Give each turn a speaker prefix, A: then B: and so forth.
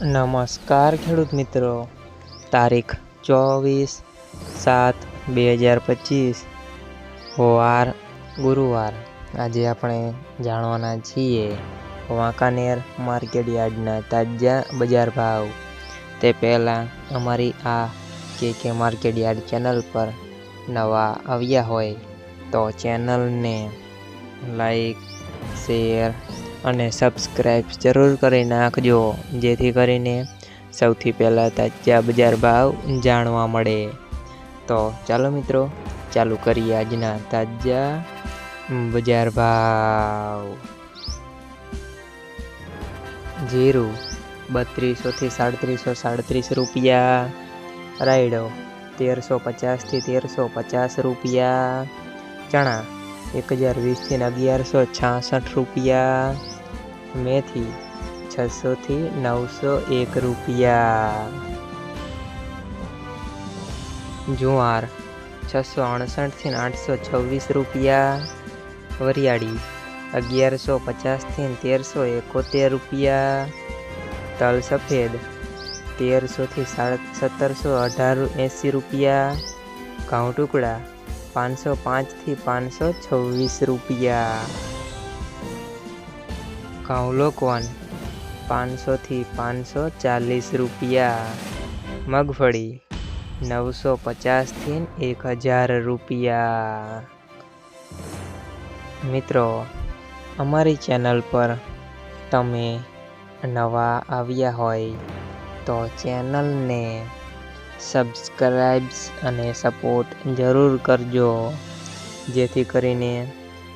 A: નમસ્કાર ખેડૂત મિત્રો. તારીખ ચોવીસ સાત બે હજાર પચીસ. વાર ગુરુવાર. આજે આપણે જાણવાના છીએ વાંકાનેર માર્કેટ યાર્ડના તાજા બજાર ભાવ. તે પહેલાં અમારી આ કે કે માર્કેટ યાર્ડ ચેનલ પર નવા આવ્યા હોય તો ચેનલને લાઈક, શેર અને સબસ્ક્રાઈબ જરૂર કરી નાખજો, જેથી કરીને સૌથી પહેલાં તાજા બજાર ભાવ જાણવા મળે. તો ચાલો મિત્રો, ચાલુ કરીએ આજના તાજા બજાર ભાવ. જીરું બત્રીસોથી સાડત્રીસો સાડત્રીસ રૂપિયા, રાયડો તેરસો પચાસથી તેરસો પચાસ રૂપિયા, ચણા એક હજાર વીસથી અગિયારસો છાસઠ રૂપિયા મેથી છસોથી નવસો એક રૂપિયા. જુવાર છસો અડસઠથી આઠસો છવ્વીસ રૂપિયા. વરિયાળી અગિયારસો પચાસથી તેરસો એકોતેર રૂપિયા. તલ સફેદ તેરસોથી સત્તરસો અઢાર એંસી રૂપિયા. ઘઉં ટુકડા પાંચસો પાંચથી પાંચસો છવ્વીસ રૂપિયા. ઘઉં પાંચસોથી પાંચસો ચાલીસ રૂપિયા. મગફળી નવસો પચાસથી એક હજાર રૂપિયા. મિત્રો, અમારી ચેનલ પર તમે નવા આવ્યા હોય તો ચેનલને સબસ્ક્રાઈબ્સ અને સપોર્ટ જરૂર કરજો. જેથી કરીને